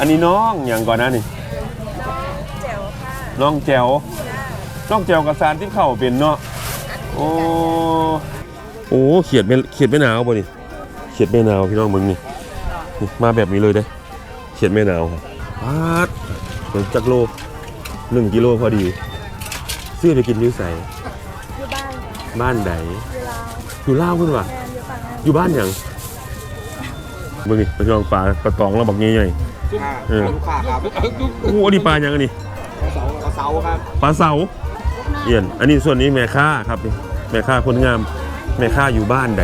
อันนี้น้องอย่างก่อนนะนี่ แจ๋วค่ะน้องแจวน้องแจวกับสารที่เข้าเป็นเนาะ โอ้ โอ้เขียดไม่เขียดไม่หนาวป่ะนี่ เขียดไม่หนาวพี่น้องมึงนี่นี่มาแบบนี้เลยเด้เขียดไม่หนาวครับปาดเหมือนจักโลหนึ่งกิโลพอดีซื้อไปกินอยิ้วใสอยู่บ้านบ้านใดอยู่ลาวอยู่ล่าวขึ้นวะแม่อยู่ฝั่งนั้นอยู่บ้านหยังมึงนี่ไปลองปลาปลาตองเราบอกงี้ไง เออ ลูกค้าครับโอ้อันนี้ปลาหยังอันนี้เสาเสาครับปลาเสาเอียน อันนี้ส่วนนี้แม่ค่าครับนี่แม่ค่าคนงามแม่ค่าอยู่บ้านใด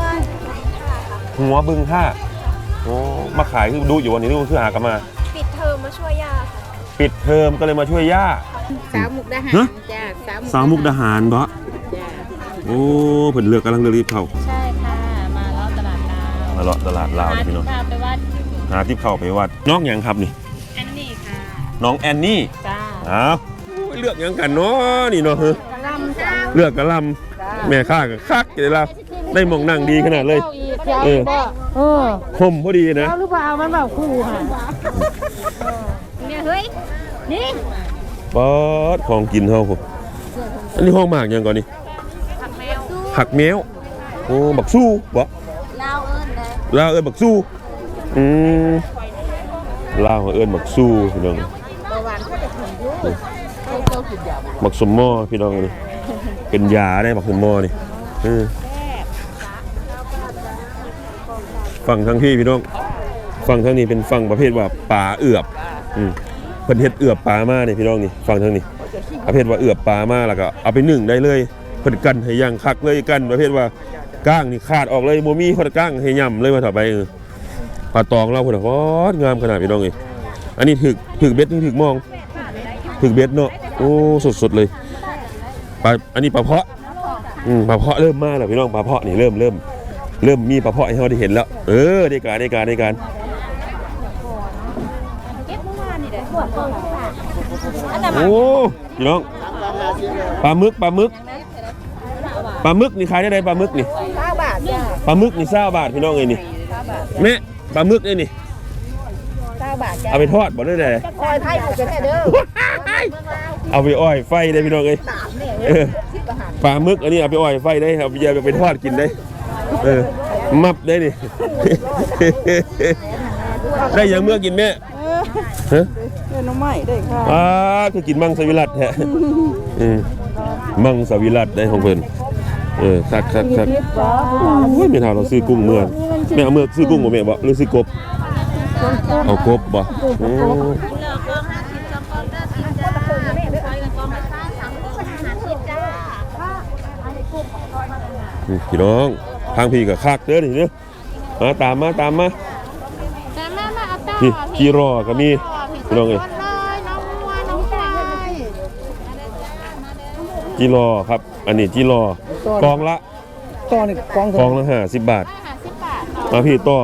บ้านหัวบึงค่าโอ้มาขายคือดูอยู่วันนี้ดูคือหากลับมา ปิดเทอมมาช่วยย่าค่ะปิดเทอมก็เลยมาช่วยย่า สาวมุกดาหารฮะ จ้าสาวสาวมุกดาหารเบาะจ้าโอ้เพิ่นเลือกกำลังเลือกรีบเข้าใช่ค่ะ มาเลาะตลาดลาวมาเลาะตลาดลาวหาพี่ที่น้อง พาไปวัดหาที่เข้าไปวัดน้องหยังครับนี่อันนี้ค่ะ น้องแอนนี่จ้าอ้าวโอ้ยเลือกหยังกันเนาะนี่เนาะเฮ้ยกะลำจ้าเลือกกระลำแม่ค่ากับคักเลยล่ะได้หมองนั่งดีขนาดเลยเออเออคมพอดีนะเอาหรือเปล่ามันแบบคู่ค่ะเนี่ยเฮ้ย นี่ปอดของกินเฮาผมอันนี้ห้องหมากหยังก่อนนี่ผักแมวผักแมวโอ้บักสู้บ่ลาวเอิ้นเลยลาวเอิ้นบักสู้ อืมลาวเอิ้นบักสู้พี่น้องประวันเขาจะถึงยุ่งเขาเจ้ากินยาบักสมหม้อพี่น้องนี่เป็นยาได้บักสมหม้อนี่ยฝั่งทั้งพี่พี่น้องฝั่งทั้งนี้เป็นฝั่งประเภทว่าปลาเอือบอืมเพิ่นเฮ็ดเอือบปลามาเนี่ยพี่น้องนี่ฝั่งทั้งนี้ประเภทว่าเอือบปลามาแล้วก็เอาไปนึ่งได้เลยเพิ่นกันให้ย่างคักเลยกันประเภทว่าก้างนี่ขาดออกเลยบ่มีพอดก้างให้ย่ำเลยว่าต่อไปเออ ปลาตองเราพุ่นน่ะโคตรงามขนาดพี่น้องเอ้ยอันนี้ถึกถึกเบ็ดนี่ถึกมองถึกเบ็ดเนาะโอ้สดๆเลยปลาอันนี้ปลาเพาะอืมปลาเพาะเริ่มมาแล้วพี่น้องปลาเพาะนี่เริ่มเริ่มเริ่มมีปลาเพาะให้เราได้เห็นแล้ว เออได้การได้การได้การโอ้พี่น้องปลาหมึกปลาหมึกปลาหมึกนี่ขายได้ไดปลาหมึกนี่เก้าบาทจ้าปลาหมึกนี่เศร้าบาทพี่น้องเอ้ยนี่แม่ ปลาหมึกนี่นี่เก้าบาทจ้าเอาไปทอดบ่ได้ไดคอยไทยถูกกันแน่เด้อเอาไปอ้อยไฟได้พี่น้องเอ้ยเออปลาหมึกอันนี้เอาไปอ้อยไฟได้เอาไปเอาไปทอดกินได้เออมับได้นี่ ได้อยังเมื่อกินแม่ฮะน้องใหม่ได้ค่ะอ่าคือกินมังสวิรัตแฮะอืมมังสวิรัตได้ของเพิ่น เออคักคักคักโอ้ยแม่ทาเราซื้อกุ้งเมื่อแม่เอาเมื่อซื้อกุ้งบ่แม่บ่หรือซื้อกบเอากบบ่โอ้เลิกกองห้าสิบสองกองเก้าสิบจ้าไปกันกองละห้าสามกองห้าสิบจ้านี่พี่น้องทางพี่ก็คักเด้อนี่เด้อมาตามมาตามมาแต่แม่มาเอาต่อนี่กีรอก็มีพี่น้องเอ้ยเลยน้องวัวน้องควายกีรอครับ อันนี้กีรอ กองละตอนนี้กองกองละ50บาทห้าสิบบาทมาพี่ต่อ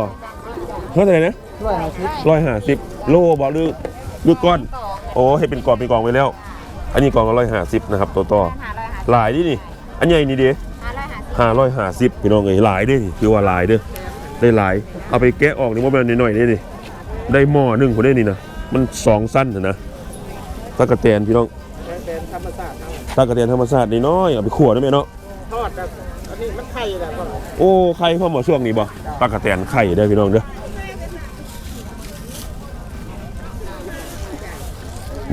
เท่าไหร่นะร้อยห้าสิบร้อยห้าสิบโลบ่หรือหรือก้อน โอ้ให้เป็นกล่องเป็นกล่องไว้แล้ว อันนี้กล่องละร้อยห้าสิบนะครับตัวต่อหลายดินี่ อันใหญ่นี่เด้ห้าร้อยห้าสิบพี่น้องเอ้ยหลายเด้นี่คือว่าหลายเด้อได้หลาย เอาไปแกะออกนี่ว่ามันน้อยๆนี่นี่ได้หม้อหนึ่งคนได้นี่นะมันสองสั้นน่ะนะตะกะแตนพี่น้องเป็นธรรมชาติตะกะแตนธรรมชาตินี่น้อยเอาไปขั่วได้ไหมเนาะทอ ดแบบอันนี้มันไข่แหละก็โอ้ไข่พ่อหมอช่วงนี้บ่ตะกระแตนไข่ได้อพี่น้องเด้อ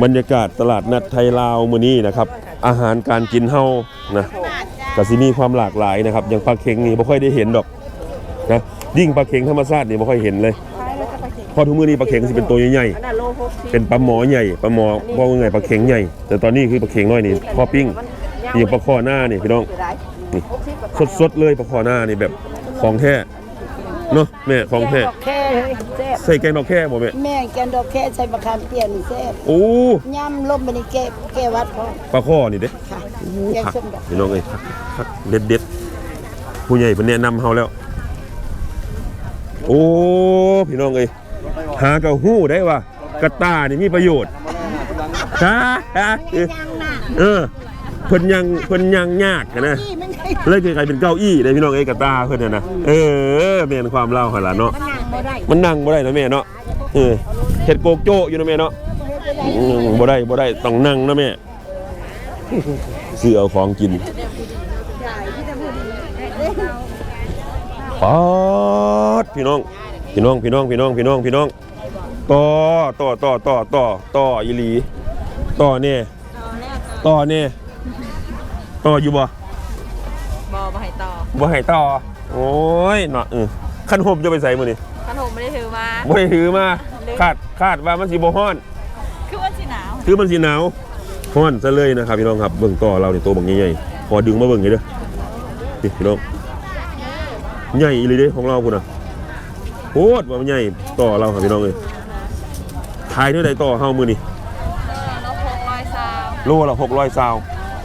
บรรยากาศตลาดนัดไทยลาวมื้อนี้นะครับ อาหารการกินเฮานะก็สิมีความหลากหลายนะครับอย่างปลาเค็งนี่บ่ค่อยได้เห็นดอกนะยิ่งปลาเค็งธรรมชาตินี่บ่ค่อยเห็นเลยเพอทุกมื้อนี้ปลาเค็งสิเป็นตัวใหญ่อันนั้นโลหกสิบๆเป็นปลาหมอใหญ่ปลาหมอว่าไงปลาเค็งใหญ่ แต่ตอนนี้คือปลาเค็งน้อยนี่พอปิ้งนี่ปลาคอหน้านี่พี่น้อง นี่สดๆเลยปลาคอหน้านี่แบบของแท้เนาะแม่ของแท้ดอกแค่เลยแซ่บใส่แกงดอกแค่บ่แม่แม่แกงดอกแค่ใส่มะขามเปียกนี่แซ่บโอ้ย่ำล่มไปนี่แก้แก้วัดพร้อมปลาคอนี่เด้ค่ะแกงผักส้มดอกพี่น้องเอ้ยผักผักเด็ดเด็ดๆผู้ใหญ่เพิ่นแนะนำเฮาแล้ว โอ้พี่น้องเอ้ยหากระหู้ได้ว่ากระต้านี่มีประโยชน์ฮะฮะเออเออเพิ่นยังเพิ่นยังยากอะนะ เลยกลายเป็นเก้าอี้เลยพี่น้องเอ้ยกระต้าเพิ่นน่ะนะเออแม่นความเล่าหั่นล่ะเนาะนั่งบ่ได้มันนั่งบ่ได้นะแม่เนาะเออเฮ็ดโกกโจอยู่นะแม่เนาะอืมบ่ได้บ่ได้ต้องนั่งนะแม่ซื้อเอาของกินป๊อดพี่น้องพี่น้องพี่น้องพี่น้องพี่น้องพี่น้องต่อต่อต่อต่อต่อต่ออีหลีต่อเนี่ยต่อเนี่ยต่ออยู่บ่บอมา ให้ต่อบ่ให้ต่อ โอ้ยเนาะเออขันหมจะไปใส่มื้อนี้ขนมไม่ได้ถือมา บ่ได้ถือมาคาดคาดว่ามันสิบ่ฮ้อน คือว่าสิหนาวคือมันสิหนาวฮ้อนซะเลยนะครับพี่น้องครับเบิ่งต่อเรานี่ตัวบักใหญ่ๆพอดึงมาเบิ่งนี่เด้อนี่พี่น้องใหญ่อีหลีเด้ของเราพุ่นน่ะโคตรว่ามันใหญ่ต่อเราครับพี่น้องเอ้ยทายเท่าใดต่อเฮามื้อนี้นกพกลอยซาวโลละ600ซาว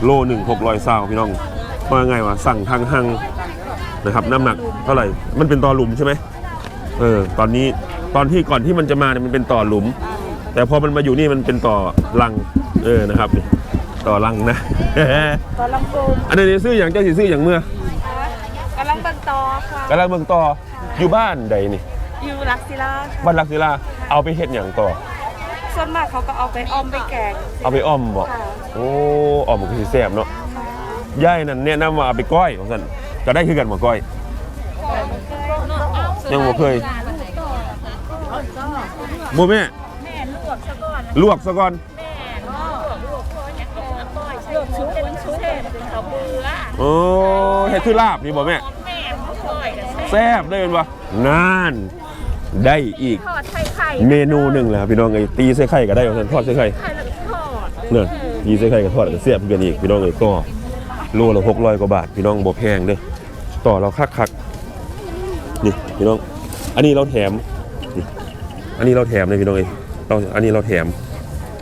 โลหนึ่ง600ซาวพี่น้อง ว่าไงวะสั่งทางหังนะครับน้ำหนักเท่าไหร่ มันเป็นต่อหลุมใช่ไหมเออตอนนี้ตอนที่ก่อนที่มันจะมาเนี่ยมันเป็นต่อหลุม แต่พอมันมาอยู่นี่มันเป็นต่อลังเออนะครับนี่ต่อลังนะตอนลำโพงอันนี้ซื้ออย่างเจ้าสิซื้ออย่างเมื่อกำลังเบิ่งต่อค่ะกำลังเบิ่งต่ออยู่บ้านใดนี่อยู่ลักซิล่าค่ะบ้านลักศิลาเอาไปเฮ็ดอย่างต่อส่วนมากเขาก็เอาไปออมไปแกงเอาไปอ้อมบ่โอ้อ้อมมันก็สิแซ่บเนาะ ย่ายนั่นแนะนำว่าเอาไปก้อยว่าซั่นก็ได้คือกันบ่ก้อย ยังบ่เคย บ่แม่แม่ลวกซะก่อนลวกซะก่อนแม่ลวกลวกลวกลวกชุบเป็นชุบเส้นเป็นข้าวเบื่อโอ้เฮ็ดคือลาบนี่บ่แม่แม่เขาคอยกันแซ่บได้เป็นบ่นานได้อีกทอดไข่ไข่เมนูหนึ่งแหละครับพี่น้องไอ้ตีใส่ไข่ก็ได้ว่าซั่นทอดใส่ไข่ไข่แล้วก็ทอดเนี่ยตีใส่ไข่ก็ทอดก็แซ่บคือกันอีกพี่น้องเอ้ยก็ โลละ600กว่าบาท พี่น้องบ่แพงเด้อต่อเราคักๆนี่พี่น้อง อันนี้เราแถมนี่อันนี้เราแถมเลยพี่น้องเอ้ยเราอันนี้เราแถม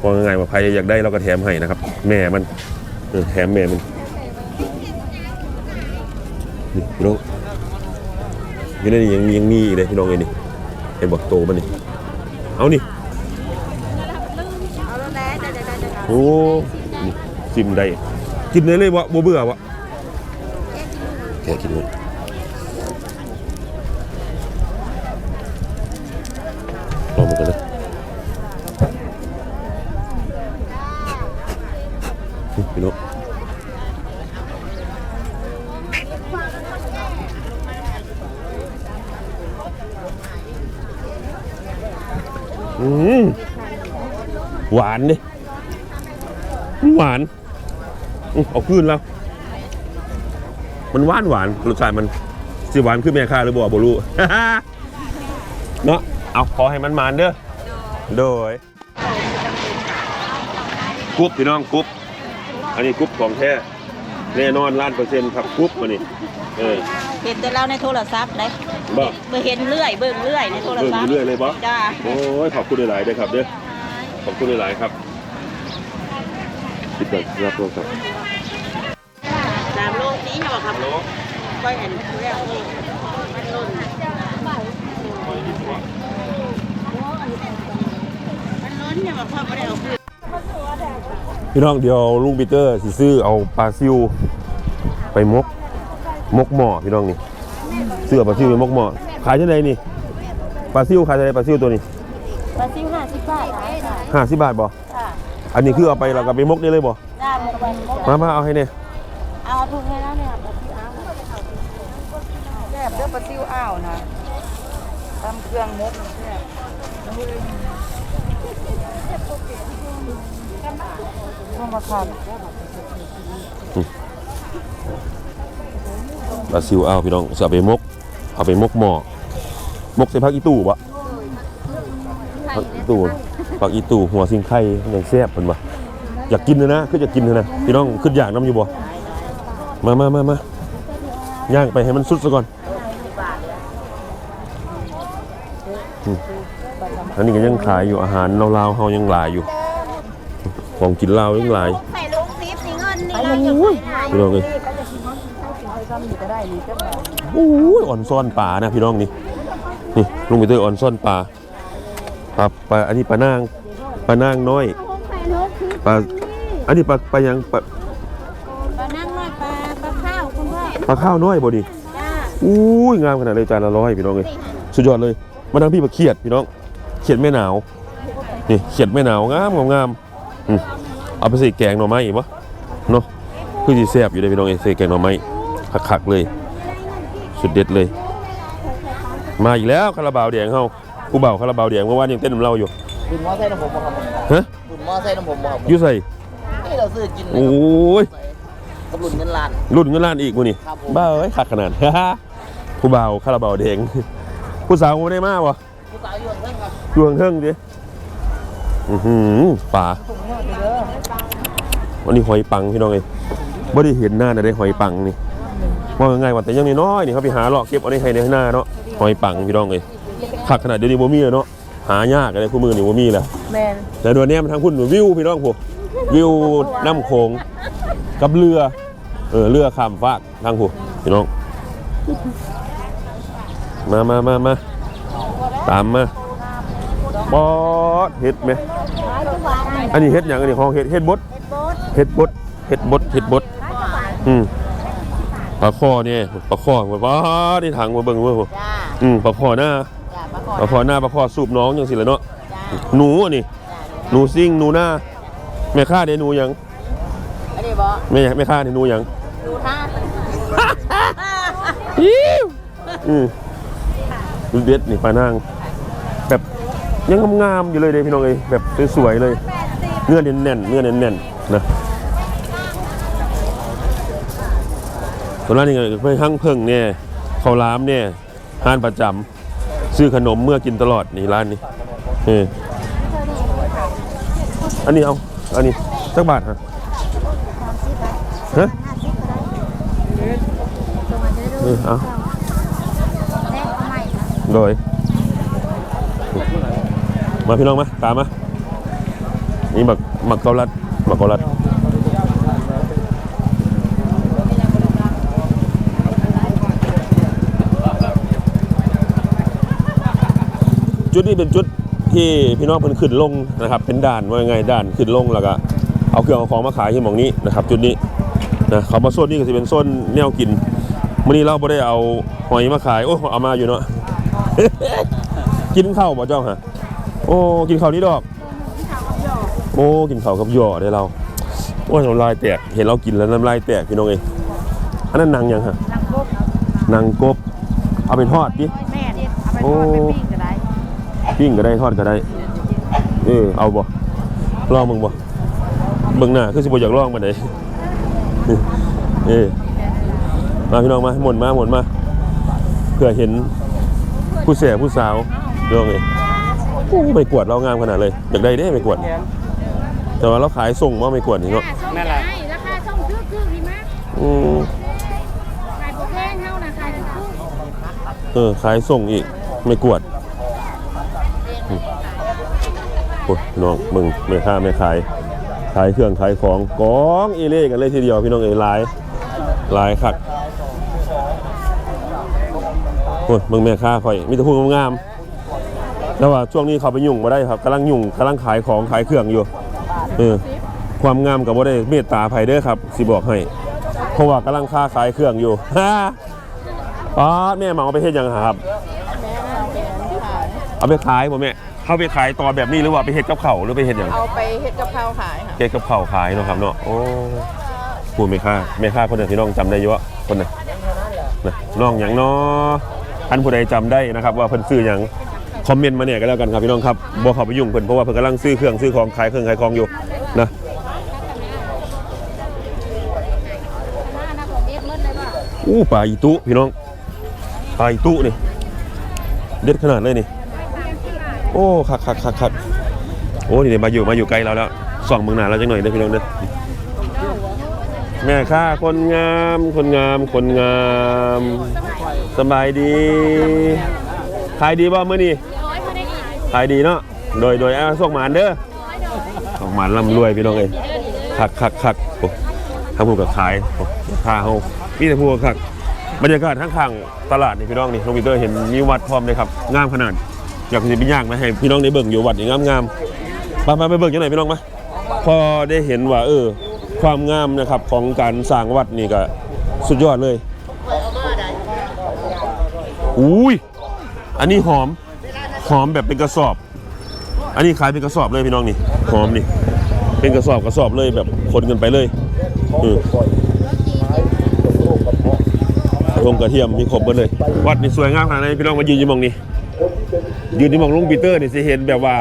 พอง่ายๆว่าใครอยากได้เราก็แถมให้นะครับ แม่มันเออแถมแม่มันนี่พี่น้องอยู่ในนี้ยังมียังมีอีกเลยพี่น้องเอ้ยนี่ไอ้บอกโตมันนี่เอานี่เอาแล้วนะเดี๋ยวเดี๋ยวเดี๋ยวโอ้นี่ชิมได้ กินได้เลยวะบ่เบื่อวะแกกินเลยลองมากันเลยนี่พี่น้องอืมหวานดิ หวานอื้อ เอาขึ้นแล้ว มันหวานหวานรสชาติมันสิหวานขึ้นแม่ค่าหรือบ่บ่รู้ เนาะเอาขอให้มันมานเด้อโดยกรุ๊ปพี่น้องกรุ๊ปอันนี้กรุ๊ปของแท้แน่นอนล้านเปอร์เซ็นต์ครับกรุ๊ปอันนี้เออเห็นแต่เราในโทรศัพท์เลยบ่เมื่อเห็นเรื่อยเบิ่งเรื่อยในโทรเบิ่งศัพอยู่ท์เรื่อยเลยบ่จ้าโอ้ยขอบคุณหลายๆเด้อครับเด้อขอบคุณหลายๆครับปิดก่อนรับโทรศัพท์สามโล นี้เหรอครับก็เห็นแล้วนี่มันล้นมันล้นเนี่ยแบบพ่อไม่ได้เอาขึ้นพี่น้องเดี๋ยวลุงปีเตอร์สิซื้อเอาปลาซิวไปมกมกหม้อพี่น้องนี่ซื้อเอาปลาซิวไปมกหม้อขายเท่าไหร่นี่ปลาซิวขายเท่าไหร่ปลาซิวตัวนี้ปลาซิวห้าสิบบาทจ้าห้าสิบบาทบ่จ้าอันนี้คือเอาไปเราก็ไปมกได้เลยบ่จ้าหมกวันมกมามาเอาให้เนี่ย เอาถูกให้แล้วเนี่ยปลาซิวอ้าวแซ่บเด้อปลาซิวอ้าวนะตำเครื่องมกแซ่บต้องมาทานปลาซิวเอาวพี่น้องจะเอาไปมก เอาไปมกหม้อมกใส่ผักอีตู่บ่ผักอีตู่ผักอีตู่หัวซิงไข่ยังแซ่บเพิ่นบ่อยากกินเลยนะคืออยากกินเลยนะพี่น้องขึ้นอยากน้ำอยู่บ่ มามามามาย่างไปให้มันสุดซะก่อนอันนี้ก็ยังขายอยู่อาหารลาวๆเฮายังหลายอยู่ ของกินลาวยังหลายใส่ลุงนิดนี่เงินนี่เราจะไปไหนพี่น้องเอ้ยโอ้ยอ่อนซ่อนปลานะพี่น้องนี่นี่ลุงไปเตยอ่อนซ่อนปลาปลาปลาอันนี้ปลานางปลานางน้อยปลาอันนี้ปลาปลายังปลาปลา ปลาข้าวน้อยบ่ดิจ้าอุ้ยงามขนาดเลยจานละร้อยพี่น้องเลยสุดยอดเลยมาทางพี่ปลาเขียดพี่น้องเขียดขียดแม่หนาวนี่เขียดแม่หนาวงามงามงามอืมเอาไปใส่แกงหน่อไม้อีกปะเนาะคือสิแซ่บอยู่เลยพี่น้องเอ้ยใส่แกงหน่อไม้คักๆเลย สุดเด็ดเลย มาอีกแล้วคาราบาวแดงเฮาผู้เบาคาราบาวแดงเมื่อวานยังเต้นกับเราอยู่บุญมอไซค์น้ำผมบ่ครับผมฮะบุญมอไซค์น้ำผมบ่ครับอยู่ใส่นี่เราซื้อกินเลยโอ้ย กับรุ่นเงินล้าน รุ่นเงินล้านอีกมื้อนี่ครับผม บ้าเอ้ยคักขนาด ผู้เบาคาราบาวแดง ผู้สาวบ่ได้มาบ่ผู้สาวอยู่เรื่องครับดวงเทิงดิอือหือป่าถุงเงินไปเด้อวันนี้หอยปังพี่น้องเอ้ยบ่ได้เห็นหน้าน่ะได้หอยปังนี่ว่าง่ายๆว่าแต่ยังน้อยๆนี่เขาไปหาเลาะเก็บเอาในไห้ในหน้าเนาะหอยปังพี่น้องเอ้ยคักขนาดเดี๋ยวนี้บ่มีแล้วเนาะหายากอะไรคู่มือนี่บ่มีแล้ว แมนแต่เดี๋ยวนี้มันทางคุณวิวพี่น้องพวกวิวน้ำโขง กับเรือ เออเรือข้ามฟากทางพวกพี่น้อง มามามามาตามมาบอสเห็ดไหมอันนี้เห็ดอย่างอันนี้ของเห็ดเห็ดบดเห็ดบดเห็ดบดเห็ดบดอืมปลาข้อเนี่ยปลาข้อปลาที่ถังมาเบิ่งเว้ยพวกจ้าอืมปลาข้อหน้าจ้ามาขอปลาข้อหน้าปลาข้อสูบน้องอย่างสิเลยเนาะจ้าหนูอันนี้หนูซิ่งหนูหน้าแม่ค่าเด้หนูหยัง อันนี้บ่แม่แม่ค่าเด้หนูหยังดูท่าอืมดูเด็ดนี่ปลานาง แบบยังงามๆอยู่เลยเด้พี่น้องเอ้ยแบบสวยๆเลย เนื้อแน่นๆเนื้อแน่นๆนะส่วนร้านนี้ก็เพิ่งหั่งเพิ่งเนี่ยข้าวหลามเนี่ยห้านประจำซื้อขนมเมื่อกินตลอดนี่ร้านนี้เอออันนี้เอา อันนี้สักบาทฮะฮะ ออเอาโดย มาพี่น้องมาตามมานี่หมักหมักเกาลัดหมักเกาลัดจุดนี้เป็นจุดที่พี่น้องเพิ่นขึ้นลงนะครับ เป็นด่านว่ายังไงด่านขึ้นลงแล้วก็เอาเครื่องเอาของมาขายที่หมองนี้นะครับ จุดนี้นะเขามาโซนนี้ก็จะเป็นโซนแนวกิน มื่อนี้เราไม่ได้เอาหอยมาขาย โอ้เอามาอยู่เนาะ กินข้าวบ่เจ้าฮะโอ้ กินข้าวนี่ดอก โอ้ กินข้าวกับหย่อได้เรา โอ้ยน้ำลายแตก เห็นเรากินแล้วน้ำลายแตกพี่น้องเองอันนั้นนางยังฮะนางกบนางกบ เอาไปทอดดิแม่เนี่ยเอาไปทอดไปปิ้งก็ได้ ปิ้งก็ได้ทอดก็ได้ เออ เอาบ่ลองมึงบ่เบิ่งหน้าคือสิบ่อยากลองมาไหนเออ มาพี่น้องมาหมุนมาหมุนมาเพื่อเห็นผู้เสียผู้สาวพี่น้องเองโอ้ไม่กวดเรางามขนาดเลยอยากได้เด้ไม่กวด แต่ว่าเราขายส่งว่าไม่กวดนี่เนาะนั่นแหละราคาส่งคือคือดีมากอืมขายโปรแพงเท่านะขายคือเออขายส่งอีกไม่กวดอืมโอ้ยน้องมึงไม่ค่าไม่ขายขายเครื่องขายของกองเอเล่กันเลยทีเดียวพี่น้องเอ๋ยหลายหลายคักโอ้ยมึงแม่ค้าค่อยมีแต่พูดงามๆแล้วว่าช่วงนี้เขาไปยุ่งมาได้ครับกำลังยุ่งกำลังขายของขายเครื่องอยู่เออความงามกับว่าได้เมตตาไผเด้อครับสิบอกให้ เพราะว่ากำลังค้าขายเครื่องอยู่ฮ่าอ๋อแม่หมาเอาไปเฮ็ดหยังครับ เอาไปขายบ่แม่เข้าไปขายตอนแบบนี้หรือว่าไปเฮ็ดกับเขาวหรือไปเฮ็ดหยังเอาไปเฮ็ดกับข้าวขายค่ะเฮ็ดกับเขาวขายเนาะครับเนาะโอ้พูดไม่ค่าไม่ค่าคนเดียวที่น้องจำได้อยู่วะคนน่ะนะน้องหยังเนาะ ท่านผู้ใดจำได้นะครับ ว่าเพิ่นซื้อหยังคอมเมนต์มาเนี่ยก็แล้วกันครับพี่น้องครับบ่เขาไปยุ่งเพิ่นเพราะว่าเพิ่นกำลังซื้อเครื่องซื้อของขายเครื่องขายของอยู่นะอู้ปลาอีตุพี่น้องปลาอีตุนี่เด็ดขนาดเลยนี่ โอ้คักคักคักคักโอ้นี่เดี๋ยวมาอยู่มาอยู่ไกลเราแล้วส่องเมืองหนาเราจังหน่อยเด้อพี่น้องเด้อแม่ค้าคนงามคนงามคนงาม สบายดีขายดีบ่มื้อนี้ขายดีเนาะโดยโดยเอาส่งหมานเด้อส่งหมานร่ำรวยพี่น้องเอ้ยคักคักคักโอ้ทำพูดกับขายโอ้ค่าเฮามีแต่พูดกับคักบรรยากาศข้างๆตลาดนี่พี่น้องนี่น้องปีเตอร์เห็นมีวัดพร้อมเลยครับงามขนาดอยากจะไปย่างมาให้พี่น้องได้เบิ่งอยู่วัดนี่งามๆมามาไปเบิ่งจังไหนพี่น้องมาพอได้เห็นว่าเออความงามนะครับของการสร้างวัดนี่ก็สุดยอดเลย อุ้ยอันนี้หอม หอมแบบเป็นกระสอบ อันนี้ขายเป็นกระสอบเลยพี่น้องนี่ หอมนี่ เป็นกระสอบกระสอบเลยแบบคนกันไปเลยอืมกระทงกระเทียมมีครบหมดเลย วัดนี่สวยงามขนาดไหนพี่น้องมายืนอยู่มองนี้ยืนที่มองลุงปีเตอร์นี่สิเห็นแบบว่า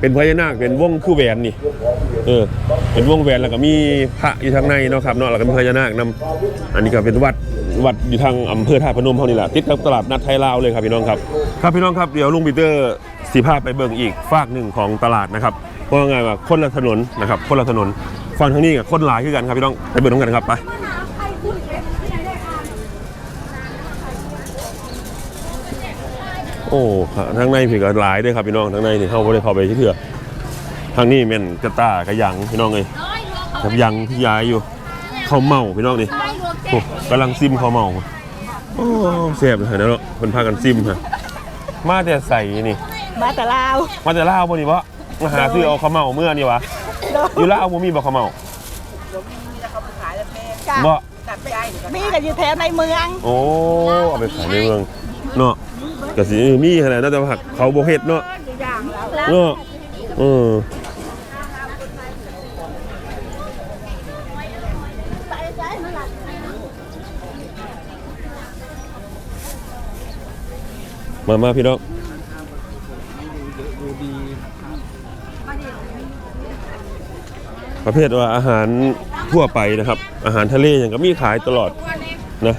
เป็นพญานาคเป็นวงคือแหวนนี่ เออ เป็นวงแหวนแล้วก็มีพระอยู่ทางในเนาะครับเนาะแล้วก็มีพญานาคนำอันนี้ก็เป็นวัด วัดอยู่ทางอำเภอท่าพนมเท่านี้แหละติดกับตลาดนัดไทยลาวเลยครับพี่น้องครับครับพี่น้องครับเดี๋ยวลุงปีเตอร์สีภาพไปเบิ่งอีกฝากหนึ่งของตลาดนะครับว่าไงว่าคนละถนนนะครับคนละถนนฝั่งทางนี้กับคนหลายคือกันครับพี่น้องไปเบิ่งกันครับไปโอ้ทางในพี่ก็หลายด้วยครับพี่น้องทางในนี่เข้าบ่ได้เข้าไปที่เถื่อทางนี้แม่นกระต้ากระยังพี่น้องเลยกับยังที่ย้ายอยู่ ข้าวเมาพี่น้องนี่โอ้กำลังซิมข้าวเมาโอ้แซ่บเลยนะเนาะเพิ่นพากันซิมฮะมาแต่ใส่นี่ มาแต่ลาวมาแต่ลาวบ่นี่บ่มาหาซื้อเอาข้าวเมาเมื่อนี่วะอยู่ลาวบ่มีบ่ข้าวเมาบ่มีกันอยู่แถวในเมือง โอ้เอาไปขายในเมืองเนาะก็สิมีขนาดนั้นแต่ว่าเขาบ่เฮ็ดเนาะเนาะเออ มามาพี่น้องประเภทว่าอาหารทั่วไปนะครับ อาหารทะเลอย่างก็มีขายตลอดนะ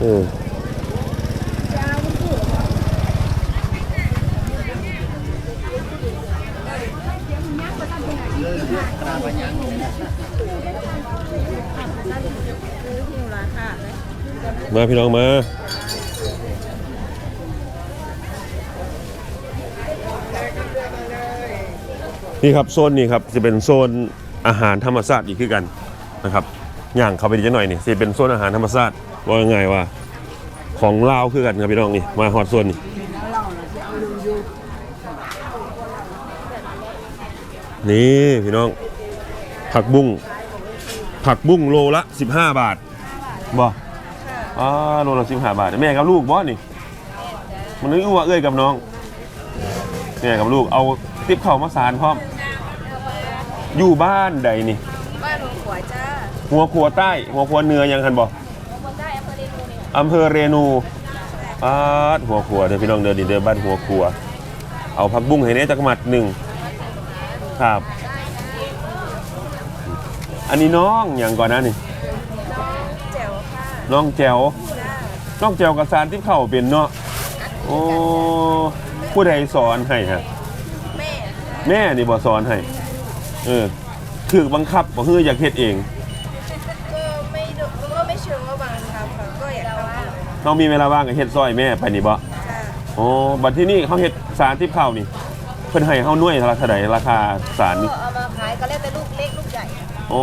เอ มาพี่น้องมานี่ครับโซนนี้ครับจะเป็นโซนอาหารธรรมชาติอีกคือกันนะครับย่างเข้าไปดีจังหน่อยนี่จะเป็นโซนอาหารธรรมชาติว่ายังไงว่า ของลาวคือกันครับพี่น้องนี่มาฮอตโซนนี่นี่พี่น้อง ผักบุ้งผักบุ้งโลละ 15 บาทบ่ อ่าโลละ15บาทแม่กับลูกบ่นี่ มันนึกว่าเอ้ยกับน้อง แม่กับลูกเอาติบเข่าวมาสารพร้อม อยู่บ้านใดนี่ บ้านหลวงขวจ้า หัวครัวใต้ หัวครัวเหนือยังคันบ่คนได้อำเภอเรนูเนี่ยอำเภอเรนูอาดหัวครัวเดี๋ยวพี่น้องเดินดิเดินบ้านหัวครัว เอาผักบุ้งให้แน่จักหมัดหนึ่งครับ อันนี้น้องอย่างก่อนนะนี่แจ๋วค่ะ น้องแจวน้องแจวกับสารที่เข้าเป็นเนาะโอ้ผู้ใดสอนให้ฮะแม่แม่นี่บ่สอนให้เออถือบังคับบ่คืออยากเฮ็ดเองก็ไม่ดูก็ไม่เชิงว่าบังคับค่ะก็อยากทำบ้างน้องมีเวลาว่างก็เฮ็ดซอยแม่ไปนี่บ่จ้าโอ้บัดที่นี่เขาเฮ็ดสารที่เข้านี่เพิ่นให้เฮาหน่วยละเท่าใดราคาสารก็นี่เอามาขายก็แล้วแต่ลูกเล็กลูกใหญ่โอ้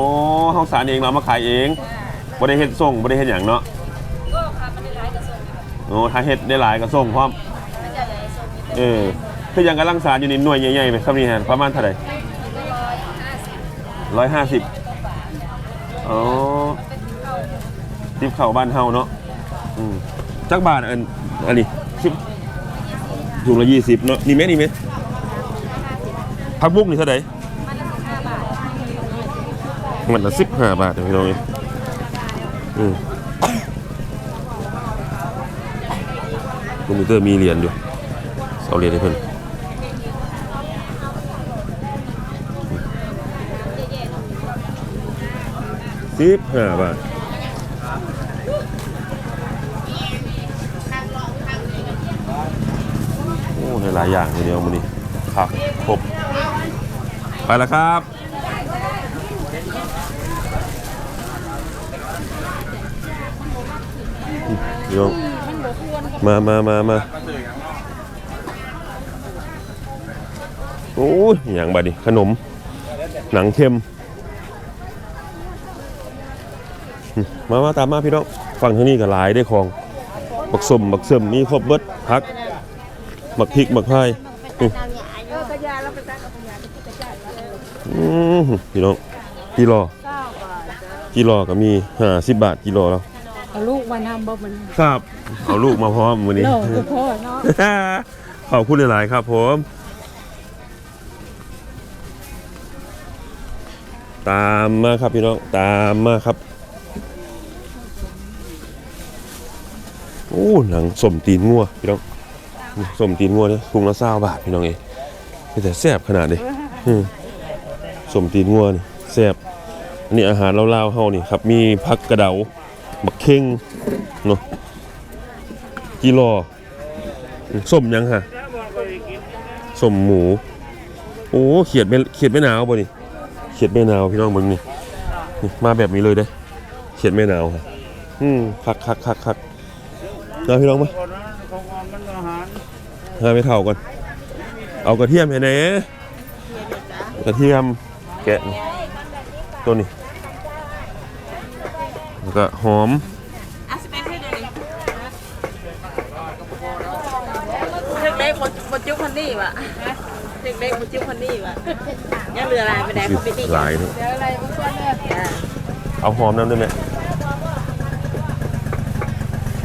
เฮาสารเองเราเอามาขายเอง บ่ได้เฮ็ดส่งบ่ได้เฮ็ดหยังเนาะก็ค่ะมันได้ร้ายกับส่งโอ้ถ้าเฮ็ดได้หลายก็ส่งพร้อมมันจะใหญ่ส่งนี่เออคือยังกำลังสารอยู่ในหน่วยใหญ่ๆไหมครับนี่ฮะประมาณเท่าไหร่ก็ร้อยห้าสิบร้อยห้าสิบอ๋อทิปเข่าบ้านเฮาเนาะอืมจักบาทอันอันนี้สิบถุงละยี่สิบเนาะนี่ไหมนี่ไหมผักบุ้งนี่เท่าไหร่มันละสิบห้าบาทมันละสิบห้าบาทเดี๋ยวพี่น้องเอ้ย อืมคอมพิวเตอร์มีเหรียญอยู่เอาเหรียญให้เพิ่อนสิบห้าบาทโอ้ในหลายอย่างทีเดียวมันนี่ผักครบไปแล้วครับ โยงมามามามาโอ้ยอย่างบัดนี้ขนม หนังเค็ม มามาตามมาพี่น้องฟังทางนี้ก็หลายได้ของ บักสมบักเสริมมีครบเบิดพักบักพริกบักพายอืมเออกระยาเราไปตั้งกับกระยาที่พี่น้องกิโลกิโลก็มีห้าสิบบาทกิโลแล้วเอา มานำบ่มันครับ เอาลูกมาพร้อมวันนี้โลกก็พ่อเนาะขอบคุณหลาย ๆ ครับผม ตามมาครับพี่น้อง ตามมาครับ โอ้หนังสมตีนงัวพี่น้องสมตีนงัวเนี่ยคุงละเศร้าบาทพี่น้องเองแต่แซ่บขนาดเลยอืมสมตีนงัวนี่แซ่บอันนี้อาหารเล่าวๆเฮานี่ครับ มีผักกระเดา บักเข่งเนาะกิโลส้มยังฮะส้มหมู โอ้เขียดไม่เขียดไม่หนาวบ่นี่เขียดไม่หนาวพี่น้องเบิ่งนี่นี่มาแบบนี้เลยเด้เขียดไม่หนาวครับอืมคักคักคักคักเอาพี่น้องมาหาไม่เท่าก่อนเอากระเทียมให้แหน่กระเทียมแกะนี่ตัวนี้ แล้วก็หอมอะสเปคให้ดูดิเล็กๆหมดหมดจุ๊บคนนี้วะเล็กๆหมดจุ๊บคนนี้วะยังเหลืออะไรไปไหนเขาไปดีหลายเนอะเดี๋ยวอะไรบ่ช่วยแม่จ้ะเอาหอมน้ำได้ไหม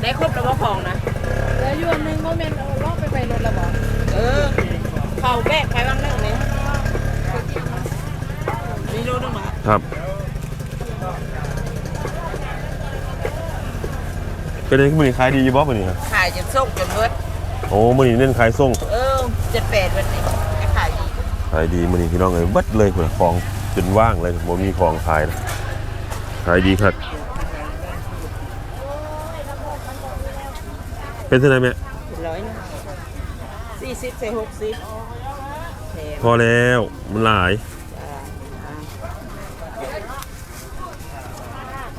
ได้ครบแล้วว่าของนะเดี๋ยวอยู่อันหนึงบ่แม่นเอาลอกไปไปรถแล้วบ่เออเข่าแบกไปบ้างนึงเลยนี่รู้นึงมาครับ เป็นไงมือนี้ขายดีอยู่บ่มือนี้ครับขายจนส่งจนเบิดโอ้มือนี้เน้นขายส่งเออเจ็ดแปดวันนี้ก็ขายดีขายดีมือนี้พี่น้องเลยเบัดเลยคุณของจนว่างเลยบ่มีของขายนะขายดีครับเป็นเท่าไหร่แม่เป็นร้อยนะสี่สิบใส่หกสิบแถมพอแล้วมันหลายจ้ะ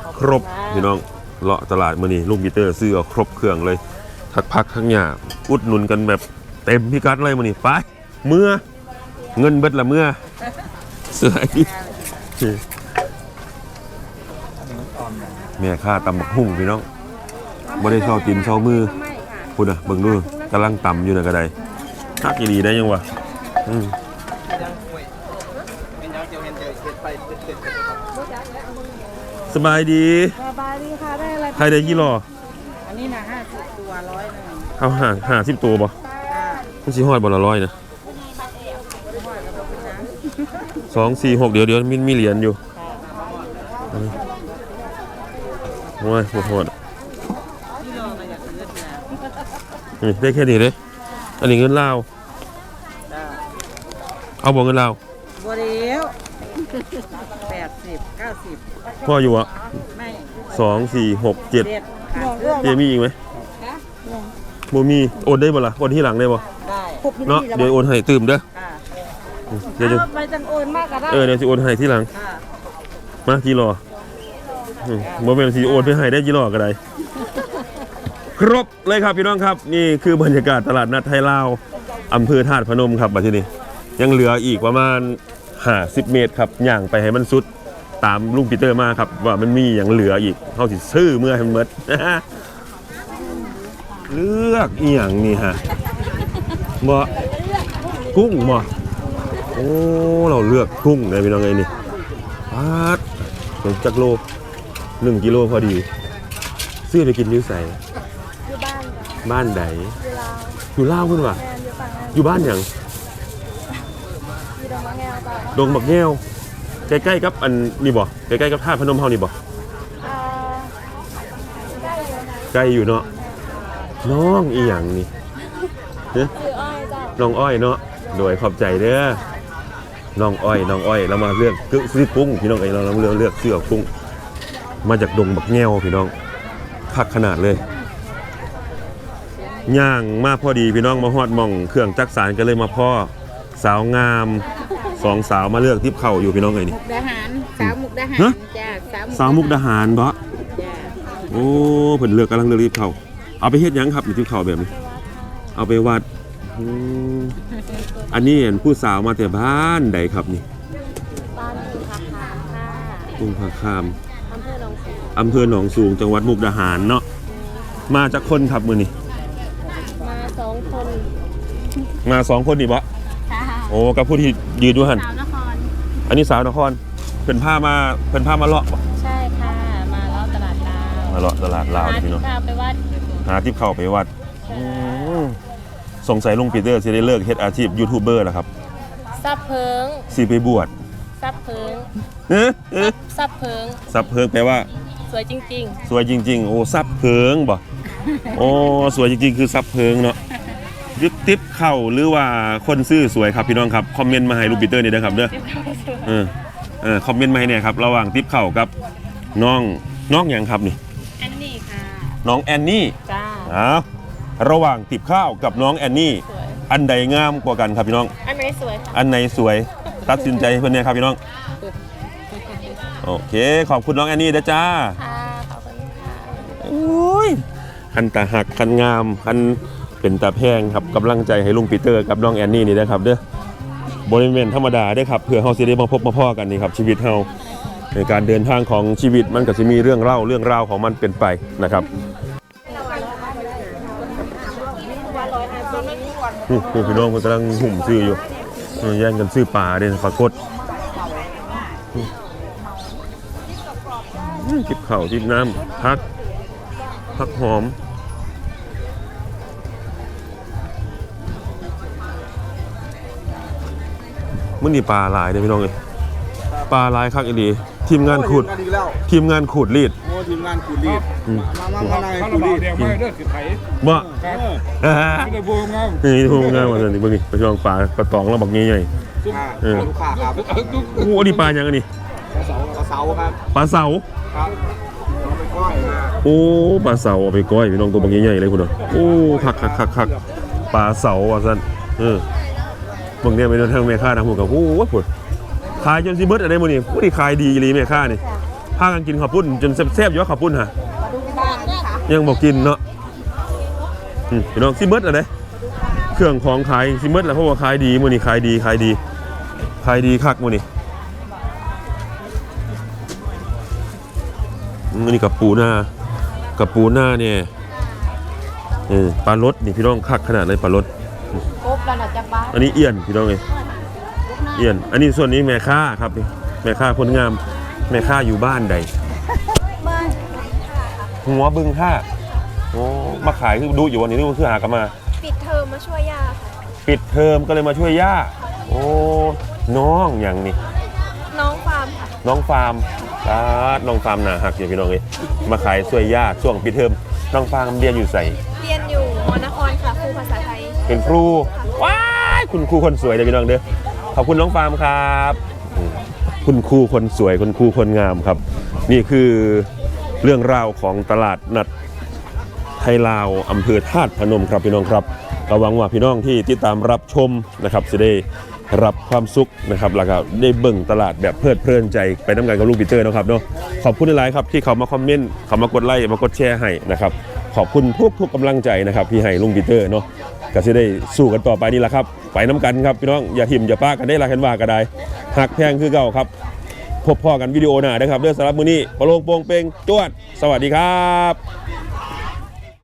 อะครบพี่น้อง เลาะตลาดมือนี้ลูกกีเตอร์ซื้อครบเครื่องเลยทักพักทั้งหยาอุดหนุนกันแบบเต็มพิกัดเลยมือนี้ไปเมื่อเงินเบิดละเมื่อเสืออีกแม่ค่าตำบักหุ่งพี่น้องไม่ได้ชอบกินช้ามือพูดนะเบิ่งดูกำลังตำอยู่นะกระไดทักอีดีได้ยังวะอืม เป็นยังเจียวเห็นเจอเห็ดไปเด็ด สบายดีสบายดีค่ะได้อะไรใครได้กี่รออันนี้นะห้าสิบตัวร้อยหนึ่งเอาห่างหาสิบตัวบ่จ้ามันสิฮอดบ่ละร้อยนะสองสี่หกเดี๋ยวเดี๋ยวมีมีเหรียญอยู่โอ้ยโหดโหดที่รอมาจากเลือดนะนี่ได้แค่นี้เลยอันนี้เงินลาวจ้าเอาบ่เงินลาวบัวเดียวแปดสิบเก้าสิบพ่ออยู่อะไม่ สองสี่หกเจ็ดเด็ดขาดเลือดเจมีอีกไหมบ่มีโอนได้บ่ล่ะโอนที่หลังได้บ่ได้เนาะเดี๋ยวโอนให้ตื่มเด้อค่ะเดี๋ยวจะเอาไปจังโอนมากก็ได้เออเดี๋ยวสิโอนให้ที่หลังค่ะมาที่รออืมบ่แม่นสิโอนไปให้ได้จีรอก็ได้ครบเลยครับพี่น้องครับ นี่คือบรรยากาศตลาดนัดไทยลาวอำเภอธาตุพนมครับบัดทีนี้ยังเหลืออีกประมาณ50เมตรครับย่างไปให้มันสุด ตามลุงปีเตอร์มาครับ ว่ามันมีอย่างเหลืออีกเฮาสิซื้อเมื่อให้มันหมดเลือกอีหยังนี่ฮะบ่กุ้งบ่โอ้เราเลือกกุ้งเลยพี่น้องไอ้ยนี่ปาดเป็นจักโลหนึ่งกิโลพอดี ซื้อไปกินนิ้วใสอยู่บ้านจ้ะบ้านใดอยู่ลาวอยู่ลาวขึ้นว่ะแม่อยู่ฝั่งนั้นอยู่บ้านหยังอยู่ดงมะแงวจ้ะดงบักแง้ว ใกล้ๆกับอันนี่บ่ใกล้ๆกับท่าตุพนมเฮานี่บ่อ่าได้อยู่นะใกล้อยู่เนาะน้องอีหยังนี่เฮ้คืออ้อยจ้ะน้องอ้อยเนาะโดยขอบใจเด้อน้องอ้อยน้องอ้อยเรามาเลือกซื้อกุ้งพี่น้องไอ้เราเราเลือกเลือกซื้อเอากุ้งมาจากดงบักแง้วพี่น้องคักขนาดเลยย่างมาพอดีพี่น้องมาฮอดหมอง เครื่องจักสารก็เลยมาพ่อสาวงามส องสาวมาเลือกทิพเข่าอยู่พี่น้องไงนี่ มุกดาหารสาวมุกดาหารฮะ จ้าสาวสาวมุกดาหารบ่จ้าโอ้เพิ่นเลือกกำลังเลือกทิพเข่าเอาไปเฮ็ดหยังครับนี่ทิพเข่าแบบนี้ เอาไปวัดอืมอันนี้เห็นผู้สาวมาแต่บ้านใดครับนี่บ้านอยู่พักคามค่ะกรุงพะคามอำเภอหนองสูงอำเภอหนองสูงจังหวัดมุกดาหารเนาะมาจากคนครับมื้อนี้มาสองคนมาสองคนนี่บ่ค่ะ โอ้กับผู้ที่ยืนอยู่หั่นสาวนคร อันนี้สาวนครเพิ่นพามาเพิ่นพามาเลาะบ่ใช่ค่ะ มาเลาะตลาดลาวมาเลาะตลาดลาวหานะพี่ที่น้องข้าวไปวัดหาทิปเข้าไปวัดอืมสงสัยลุงปีเตอร์จะได้เลิกเฮ็ดอาชีพยูทูบเบอร์แล้วครับซับเพิงสิไปบวชซับเพิงเอ๊ะเอ๊ะซับเพิงซับเพิงแปลว่า สวยจริง สวยจริง ๆ โอ้ซับเพิงบ่ โอ้สวยจริง ๆ คือซับเพิงเนาะ ยึดติปเข้าหรือว่าคนซื้อสวยครับพี่น้องครับคอมเมนต์มาให้ลุงปีเตอร์นี่นะครับเด้อๆเออเออคอมเมนต์มาให้เนี่ยครับระหว่างติปเข้ากับน้องน้องหยังครับนี่อันนี้ค่ะน้องแอนนี่จ้าอ้าวระหว่างติบข้าวกับน้องแอนนี่สวยอันใดงามกว่ากันครับพี่น้อง อันไหนสวยคะอันไหนสวยตัดสินใจให้เพื่อนเนี่ยครับพี่น้องโอเค ขอบคุณน้องแอนนี่นะจ้าค่ะขอบคุณค่ะโอ้ยคันตาหักคันงามคัน เป็นตาแพงครับกำลังใจให้ลุงปีเตอร์กับน้องแอนนี่นี่นะครับเด้อบริเวณธรรมดาเด้ครับเพื่อเฮาสิได้มาพบมาพ่อกันนี่ครับชีวิตเฮาในการเดินทางของชีวิตมันก็จะมีเรื่องเล่าเรื่องราวของมันเป็นไปนะครับนี่นี่พี่น้องเพิ่นกำลังหุ่มซื้ออยู่แย่งกันซื้อปลาเด่นปรากฏจิบเข่าวจิบน้ำพักผักหอม มันนี่ปลาหลายเด้อพี่น้องเอ้ยปลาหลายคักอีหลีทีมงานขูดโอ้ยเห็นกันอีกแล้วทีมงานขูดรีด โอ้ทีมงานขูดรีดอืม มามามาในข้าวขูดเบารีดแดงไม่เลิกสิไถบ่ครับอ่าไม่ได้บูมงามนี่ทูงานมาเลยนี่เบิ่งนี่ไปช่องปลากระตองแล้วบักใหญ่อ่าเออลูกค้าครับๆโอ้อันนี้ปลายังอันนี้เสาเสาครับปลาเสา ครับเราไปก้อยมาโอ้ปลาเสาเอาไปก้อยพี่น้องตัวบักใหญ่ๆเลยพุ่นน่ะโอ้คักคักคักคักปลาเสาว่าซั่นเออ เบิ่งเนี่ยไปเดินทางแม่ค้าทางหมู่กับโอ้โหพุ่นขายจนสิเบิร์ดอะไรมื้อนี้ผู้ที่ขายดีอีหลีแม่ค้านี่พากันกินข้าวปุ้นจนแซ่บๆอยู่ว่าข้าวปุ้นฮะยังบ่กินเนาะพี่น้องสิเบิร์ดอะไรเครื่องของขายสิเบิร์ดแล้วเพราะว่าขายดีมื้อนี้ขายดีขายดีขายดีคักมื้อนี้อืมอันนี้กับปูหน้ากับปูหน้าเนี่ยปลารสนี่พี่น้องคักขนาดเลยปลารส กบระดับจากบ้านอันนี้เอียนพี่น้องเอ้ยเอียน อันนี้ส่วนนี้แม่ค้าครับนี่แม่ค้าคนงามแม่ค้าอยู่บ้านใดหัวบึงท่าโอ้มาขายคือดูอยู่วันนี้นี่คือหากนมา ปิดเทอมมาช่วยย่าค่ะปิดเทอมก็เลยมาช่วยย่า โอ้น้องอย่างนี้น้องฟาร์มค่ะน้องฟาร์มตาดน้องฟาร์มหนาหักอยู่พี่น้องเอ้ยมาขายช่วยย่าช่วงปิดเทอมน้องฟาร์มเรียนอยู่ใส่เรียนอยู่มอนครค่ะครูภาษาไทย เป็นครูว้ายคุณครูคนสวยเลยพี่น้องเด้อขอบคุณน้องฟาร์มครับ คุณครูคนสวยคุณครูคนงามครับ นี่คือเรื่องราวของตลาดนัดไทยลาวอำเภอธาตุพนมครับพี่น้องครับก็หวังว่าพี่น้องที่ติดตามรับชมนะครับจะได้รับความสุขนะครับแล้วก็ได้เบิ่งตลาดแบบเพลิดเพลินใจไปน้ำกันกับลูกปีเตอร์นะครับเนาะขอบคุณหลายครับที่เขามาคอมเมนต์เขามากดไลค์มากดแชร์ให้นะครับขอบคุณทุกทุกๆกำลังใจนะครับที่ให้ลุงปีเตอร์เนาะ ก็จะได้สู้กันต่อไปนี่แหละครับ ไปน้ำกันครับพี่น้องอย่าหิมอย่าป้ากันได้ละกันว่าก็ได้หักแพงคือเก่าครับ พบพ่อกันวิดีโอหน้านะครับเรื่องสำหรับมือนี้ปะโลงโปงเปงจวด สวัสดีครับ